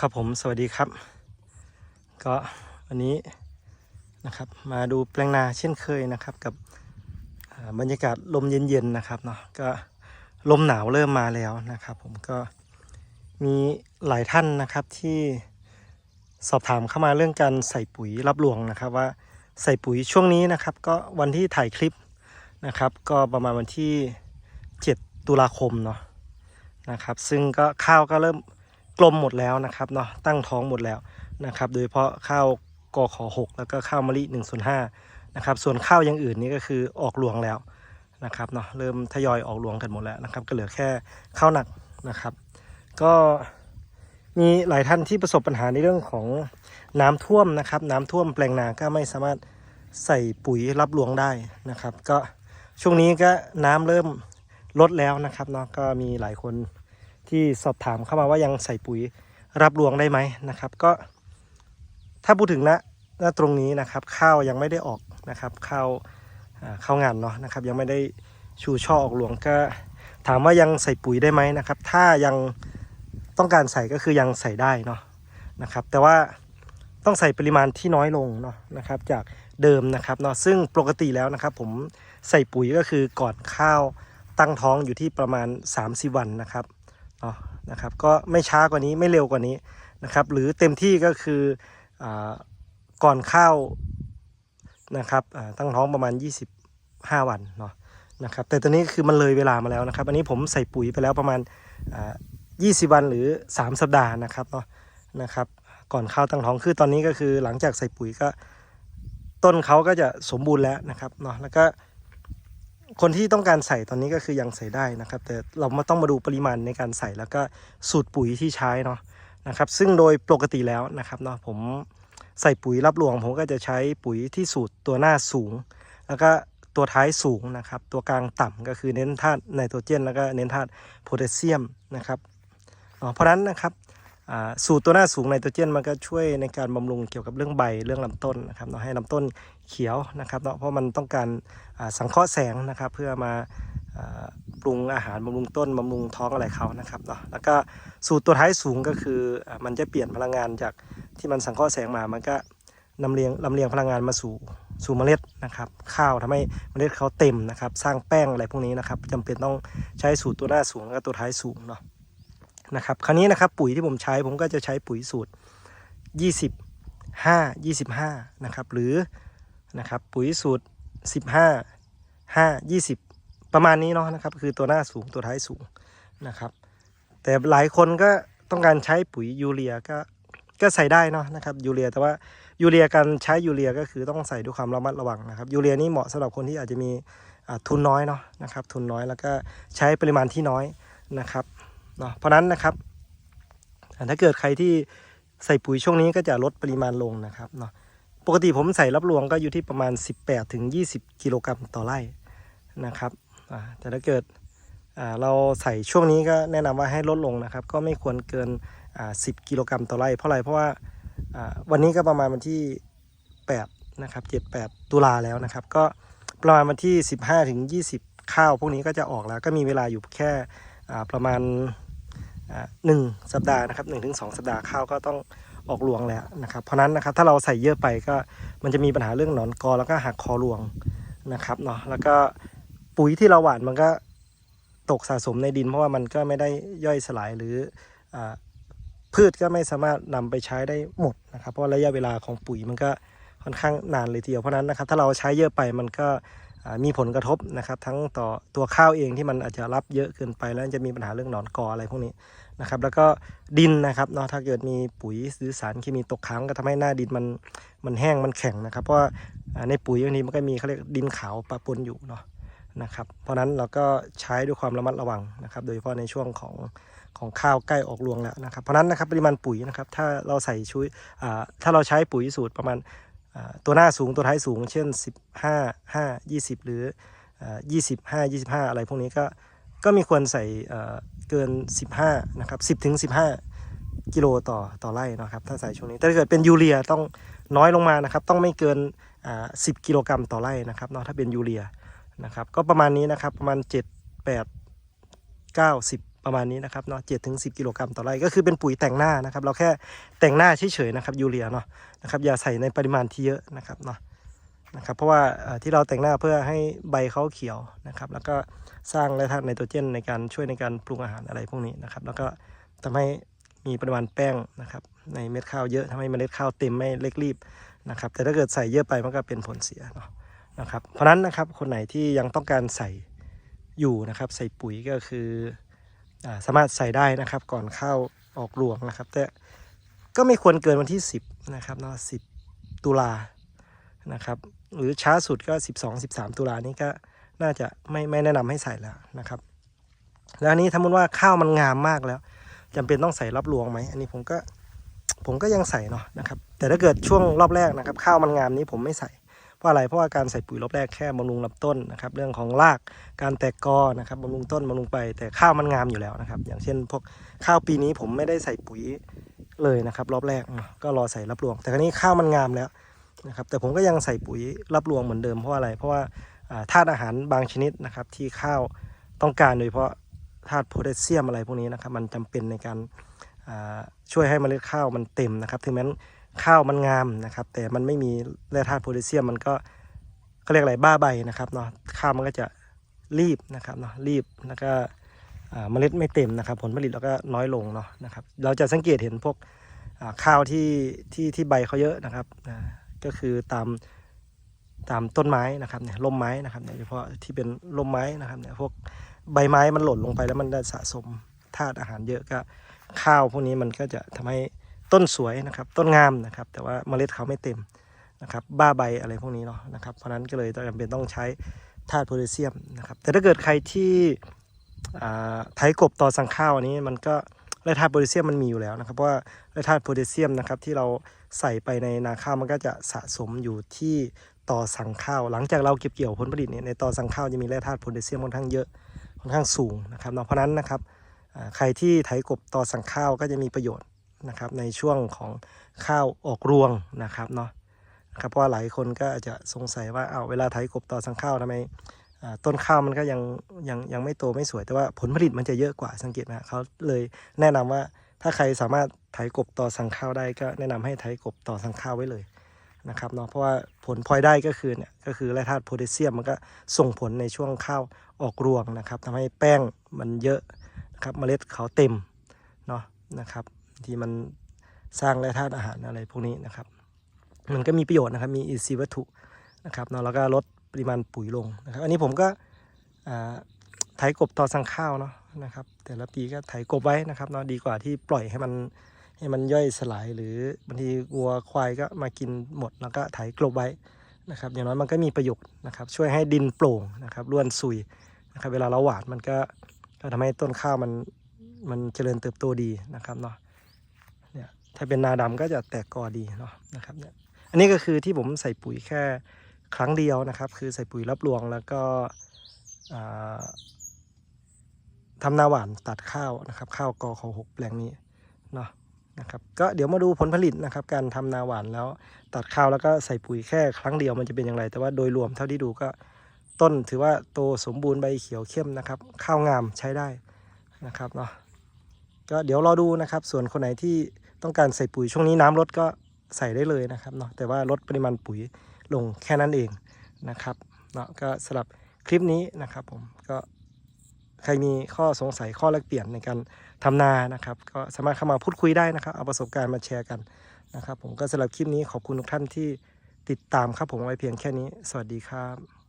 ครับผมสวัสดีครับ ก็วันนี้นะครับมาดูแปลงนาเช่นเคยนะครับกับบรรยากาศลมเย็นๆนะครับเนาะก็ลมหนาวเริ่มมาแล้วนะครับผมก็มีหลายท่านนะครับที่สอบถามเข้ามาเรื่องการใส่ปุ๋ยรับรวงนะครับว่าใส่ปุ๋ยช่วงนี้นะครับก็วันที่ถ่ายคลิปนะครับ ก็ประมาณวันที่ 7 ตุลาคมเนาะนะครับ ซึ่งก็ข้าวก็เริ่ม กลมหมดแล้วนะครับเนาะตั้งท้องหมดแล้วนะครับ โดยเฉพาะข้าวกขอ6แล้วก็ข้าวมะลิ1ส่วน5นะครับส่วนข้าวอย่างอื่นนี่ก็คือออกรวงแล้วนะครับเนาะเริ่มทยอยออกรวงกันหมดแล้วนะครับ ก็เหลือแค่ข้าวหนักนะครับ ก็มีหลายท่านที่ประสบปัญหาในเรื่องของน้ำท่วมนะครับ น้ำท่วมแปลงนาก็ไม่สามารถใส่ปุ๋ยรับรวงได้นะครับ ก็ช่วงนี้ก็น้ำเริ่มลดแล้วนะครับเนาะก็มีหลายคน ที่สอบถามเข้ามาว่ายังใส่ปุ๋ยรับรวงได้ไหมนะครับ ก็ ถ้าพูดถึงณณตรงนี้นะครับ ข้าวยังไม่ได้ออกนะครับข้าวข้าวงานเนาะนะครับ ยังไม่ได้ชูช่อออกรวงก็ถามว่ายังใส่ปุ๋ยได้ไหมนะครับ ถ้ายังต้องการใส่ก็คือยังใส่ได้เนาะนะครับ แต่ว่าต้องใส่ปริมาณที่น้อยลงเนาะนะครับ จากเดิมนะครับเนาะซึ่งปกติแล้วนะครับ ผมใส่ปุ๋ยก็คือก่อนข้าวตั้งท้องอยู่ที่ประมาณ3-4วันนะครับ เนาะนะครับก็ไม่ช้ากว่านี้ไม่เร็วกว่านี้นะครับหรือเต็มที่ก็คืออก่อนข้าวนะครับตั้งท้องประมาณ 25 วันเนาะนะครับแต่ตอนนี้คือมันเลยเวลามาแล้วนะครับ อันนี้ผมใส่ปุ๋ยไปแล้วประมาณอ่า20 วันหรือ 3 สัปดาห์นะครับเนาะนะครับก่อนข้าวตั้งท้องคือตอนนี้ก็คือหลังจากใส่ปุ๋ยก็ต้นเขาก็จะสมบูรณ์แล้วนะครับเนาะแล้วก็ คนที่ต้องการใส่ตอนนี้ก็คือยังใส่ได้นะครับ แต่เรามาต้องมาดูปริมาณในการใส่แล้วก็สูตรปุ๋ยที่ใช้เนาะนะครับ ซึ่งโดยปกติแล้วนะครับเนาะผมใส่ปุ๋ยรับรวงผมก็จะใช้ปุ๋ยที่สูตรตัวหน้าสูง แล้วก็ตัวท้ายสูงนะครับ ตัวกลางต่ำก็คือเน้นธาตุไนโตรเจน แล้วก็เน้นธาตุโพแทสเซียมนะครับเพราะฉะนั้นนะครับ สูตรตัวหน้าสูงไนโตรเจนมันก็ช่วยในการบำรุงเกี่ยวกับเรื่องใบเรื่องลำต้นนะครับเนาะให้ลำต้นเขียวนะครับเนาะเพราะมันต้องการสังเคราะห์แสงนะครับ เพื่อมาปรุงอาหารบำรุงต้นบำรุงท้องอะไรเขานะครับเนาะแล้วก็สูตรตัวท้ายสูงก็คืออมันจะเปลี่ยนพลังงานจากที่มันสังเคราะห์แสงมามันก็นำเลียงลำเลียงพลังงานมาสู่สู่เมล็ดนะครับข้าวทำให้เมล็ดเขาเต็มนะครับ สร้างแป้งอะไรพวกนี้นะครับจำเป็นต้องใช้สูตรตัวหน้าสูงแล้วก็ตัวท้ายสูงเนาะ นะครับคราวนี้นะครับปุ๋ยที่ผมใช้ผมก็จะใช้ปุ๋ยสูตร 25 25 นะครับ หรือนะครับปุ๋ยสูตร 15ห้ายี่สิบประมาณนี้เนาะนะครับ คือตัวหน้าสูงตัวท้ายสูงนะครับ แต่หลายคนก็ต้องการใช้ปุ๋ยยูเรียก็ก็ใส่ได้เนาะนะครับยูเรียแต่ว่ายูเรียการใช้ยูเรียก็คือต้องใส่ด้วยความระมัดระวังนะครับยูเรียนี่เหมาะสำหรับคนที่อาจจะมีทุนน้อยเนาะนะครับทุนน้อยแล้วก็ใช้ปริมาณที่น้อยนะครับ เนาะเพราะนั้นนะครับถ้าเกิดใครที่ใส่ปุ๋ยช่วงนี้ก็จะลดปริมาณลงนะครับเนาะปกติผมใส่รับรวงก็อยู่ที่ประมาณ 18ถึง20 กิโลกรัมต่อไร่นะครับแต่ถ้าเกิดเราใส่ช่วงนี้ก็แนะนำว่าให้ลดลงนะครับ ก็ไม่ควรเกิน 10 กิโลกรัมต่อไร่เพราะอะไรเพราะว่าวันนี้ก็ประมาณวันที่ 8 นะครับ 7-8 ตุลาแล้วนะครับ ก็ประมาณวันที่ 15ถึง20 ข้าวพวกนี้ก็จะออกแล้ว ก็มีเวลาอยู่แค่ประมาณ หนึ่งสัปดาห์นะครับหนึ่งถึงสองสัปดาห์ข้าวก็ต้องออกรวงแล้วนะครับ เพราะนั้นนะครับถ้าเราใส่เยอะไปก็มันจะมีปัญหาเรื่องหนอนกอแล้วก็หักคอรวงนะครับเนาะแล้วก็ปุ๋ยที่เราหว่านมันก็ตกสะสมในดิน เพราะว่ามันก็ไม่ได้ย่อยสลายหรืออาพืชก็ไม่สามารถนำไปใช้ได้หมดนะครับ เพราะระยะเวลาของปุ๋ยมันก็ค่อนข้างนานเลยทีเดียวเพราะนั้นนะครับถ้าเราใช้เยอะไปมันก็ มีผลกระทบนะครับ ทั้งต่อตัวข้าวเองที่มันอาจจะรับเยอะเกินไปแล้วจะมีปัญหาเรื่องหนอนกออะไรพวกนี้นะครับ แล้วก็ดินนะครับเนาะถ้าเกิดมีปุ๋ยหรือสารเคมีตกค้างก็ทำให้หน้าดินมันมันแห้งมันแข็งนะครับ เพราะว่าในปุ๋ยบางทีมันก็มีเขาเรียกดินขาวปะปนอยู่เนาะนะครับเพราะฉะนั้นเราก็ใช้ด้วยความระมัดระวังนะครับ โดยเฉพาะในช่วงของของข้าวใกล้ออกรวงแล้วนะครับ เพราะนั้นนะครับปริมาณปุ๋ยนะครับถ้าเราใส่ชุยถ้าเราใช้ปุ๋ยสูตรประมาณ ตัวหน้าสูงตัวท้ายสูง เช่น 15 5 20 หรืออ่า25 25 อะไรพวกนี้ก็ก็มีควรใส่เกิน 15 นะครับ 10ถึง15 กิโลต่อต่อไร่นะครับถ้าใส่ช่วงนี้ แต่ถ้าเกิดเป็นยูเรียต้องน้อยลงมานะครับ ต้องไม่เกิน 10 กิโลกรัมต่อไร่นะครับเนาะถ้าเป็นยูเรียนะครับ ก็ประมาณนี้นะครับประมาณ 7 8 9 10 ประมาณนี้นะครับเนาะเจ็ดถึงสิกิโลกรัมต่อไร่ก็คือเป็นปุ๋ยแต่งหน้านะครับ เราแค่แต่งหน้าเฉยๆนะครับยูเรียเนาะนะครับอย่าใส่ในปริมาณที่เยอะนะครับเนาะนะครับเพราะว่าที่เราแต่งหน้าเพื่อให้ใบเขาเขียวนะครับ แล้วก็สร้างแร่ธาตุไนโตรเจนในการช่วยในการปรุงอาหารอะไรพวกนี้นะครับ แล้วก็ทำให้มีปริมาณแป้งนะครับ ในเม็ดข้าวเยอะทำให้เมล็ดข้าวเต็มไม่เล็กรีบนะครับ แต่ถ้าเกิดใส่เยอะไปมันก็เป็นผลเสียเนาะนะครับ เพราะฉะนั้นนะครับคนไหนที่ยังต้องการใส่อยู่นะครับ ใส่ปุ๋ยก็คือ สามารถใส่ได้นะครับก่อนเข้าออกรวงนะครับ แต่ก็ไม่ควรเกินวันที่ 10นะครับเนาะ10 ตุลานะครับ หรือช้าสุดก็ 12 13 ตุลานี้ก็น่าจะไม่ไม่แนะนำให้ใส่แล้วนะครับ แล้วอันนี้ถ้ามุติว่าข้าวมันงามมากแล้วจำเป็นต้องใส่รับรวงไหมอันนี้ผมก็ผมก็ยังใส่เนาะนะครับ แต่ถ้าเกิดช่วงรอบแรกนะครับ ข้าวมันงามนี้ผมไม่ใส่ ราะอะไรเพราะว่าการใส่ปุ๋ยรอบแรกแค่บำรุงลำต้นนะครับเรื่องของรากการแตกกอนะครับบำรุงต้นบำรุงไปแต่ข้าวมันงามอยู่แล้วนะครับ อย่างเช่นพวกข้าวปีนี้ผมไม่ได้ใส่ปุ๋ยเลยนะครับรอบแรกก็รอใส่รับรวง แต่คราวนี้ข้าวมันงามแล้วนะครับแต่ผมก็ยังใส่ปุ๋ยรับรวงเหมือนเดิมเพราะอะไร เพราะว่าธาตุอาหารบางชนิดนะครับที่ข้าวต้องการโดยเฉพาะธาตุโพแทสเซียมอะไรพวกนี้นะครับมันจำเป็นในการช่วยให้เมล็ดข้าวมันเต็มนะครับ ถึงแม้ ข้าวมันงามนะครับ แต่มันไม่มีแร่ธาตุโพแทสเซียมมันก็ก็เรียกอะไรบ้าใบนะครับเนาะข้าวมันก็จะรีบนะครับเนาะรีบแล้วก็เมล็ดไม่เต็มนะครับ ผลผลิตเราก็น้อยลงเนาะนะครับ เราจะสังเกตเห็นพวกข้าวที่ที่ที่ใบเขาเยอะนะครับก็คือตามตามต้นไม้นะครับเนี่ยร่มไม้นะครับเนี่ยเฉพาะที่เป็นร่มไม้นะครับเนี่ยพวกใบไม้มันหล่นลงไปแล้วมันได้สะสมธาตุอาหารเยอะก็ข้าวพวกนี้มันก็จะทำให้ ต้นสวยนะครับ ต้นงามนะครับ แต่ว่าเมล็ดเขาไม่เต็มนะครับ บ้าใบอะไรพวกนี้เนาะนะครับ เพราะนั้นก็เลยจำเป็นต้องใช้ธาตุโพแทสเซียมนะครับ แต่ถ้าเกิดใครที่ไถกบต่อสั่งข้าวอันนี้มันก็แร่ธาตุโพแทสเซียมมันมีอยู่แล้วนะครับเพราะว่าแร่ธาตุโพแทสเซียมนะครับที่เราใส่ไปในนาข้าวมันก็จะสะสมอยู่ที่ต่อสั่งข้าว หลังจากเราเก็บเกี่ยวผลผลิตเนี่ยในต่อสั่งข้าวจะมีแร่ธาตุโพแทสเซียมค่อนข้างเยอะค่อนข้างสูงนะครับเนาะเพราะนั้นนะครับใครที่ไถกบต่อสั่งข้าวก็จะมีประโยชน์ นะครับในช่วงของข้าวออกรวงนะครับเนาะครับเพราะว่าหลายคนก็อาจจะสงสัยว่าเอาเวลาไถกบต่อสังข้าวทำไมต้นข้าวมันก็ยังยังยังไม่โตไม่สวยแต่ว่าผลผลิตมันจะเยอะกว่าสังเกตนะเขาเลยแนะนำว่าถ้าใครสามารถไถกบต่อสังข้าวได้ก็แนะนำให้ไถกบต่อสังข้าวไว้เลยนะครับเนาะเพราะว่าผลพลอยได้ก็คือเนี่ยก็คือแร่ธาตุโพแทสเซียมมันก็ส่งผลในช่วงข้าวออกรวงนะครับทำให้แป้งมันเยอะนะครับเมล็ดเขาเต็มเนาะนะครับ ที่มันสร้างแร่ธาตุอาหารอะไรพวกนี้นะครับ มันก็มีประโยชน์นะครับ มีอินทรีวัตถุนะครับเนาะแล้วก็ลดปริมาณปุ๋ยลงนะครับ อันนี้ผมก็อ่าไถกบต่อสั่งข้าวเนาะนะครับ แต่ละปีก็ไถกบไว้นะครับเนาะดีกว่าที่ปล่อยให้มันให้มันย่อยสลายหรือบางทีวัวควายก็มากินหมดแล้วก็ไถกลบไว้นะครับ อย่างน้อยมันก็มีประโยชน์นะครับ ช่วยให้ดินโปร่งนะครับร่วนซุยนะครับ เวลาเราหวานมันก็ทำให้ต้นข้าวมันมันเจริญเติบโตดีนะครับเนาะ ถ้าเป็นนาดำก็จะแตกกอดีเนาะนะครับเนี่ยอันนี้ก็คือที่ผมใส่ปุ๋ยแค่ครั้งเดียวนะครับ คือใส่ปุ๋ยรับรวงแล้วก็อ่าทำนาหวานตัดข้าวนะครับ ข้าวกอเขาหกแปลงนี้เนาะนะครับก็เดี๋ยวมาดูผลผลิตนะครับ การทำนาหวานแล้วตัดข้าวแล้วก็ใส่ปุ๋ยแค่ครั้งเดียวมันจะเป็นอย่างไร แต่ว่าโดยรวมเท่าที่ดูก็ต้นถือว่าโตสมบูรณ์ใบเขียวเข้มนะครับ ข้าวงามใช้ได้นะครับเนาะก็เดี๋ยวรอดูนะครับ ส่วนคนไหนที่ ต้องการใส่ปุ๋ยช่วงนี้น้ำลดก็ใส่ได้เลยนะครับเนาะแต่ว่าลดปริมาณปุ๋ยลงแค่นั้นเองนะครับเนาะก็สำหรับคลิปนี้นะครับผมก็ใครมีข้อสงสัยข้อแลกเปลี่ยนในการทำนานะครับก็สามารถเข้ามาพูดคุยได้นะครับ เอาประสบการณ์มาแชร์กันนะครับ ผมก็สำหรับคลิปนี้ขอบคุณทุกท่านที่ติดตามครับผมไว้เพียงแค่นี้ สวัสดีครับ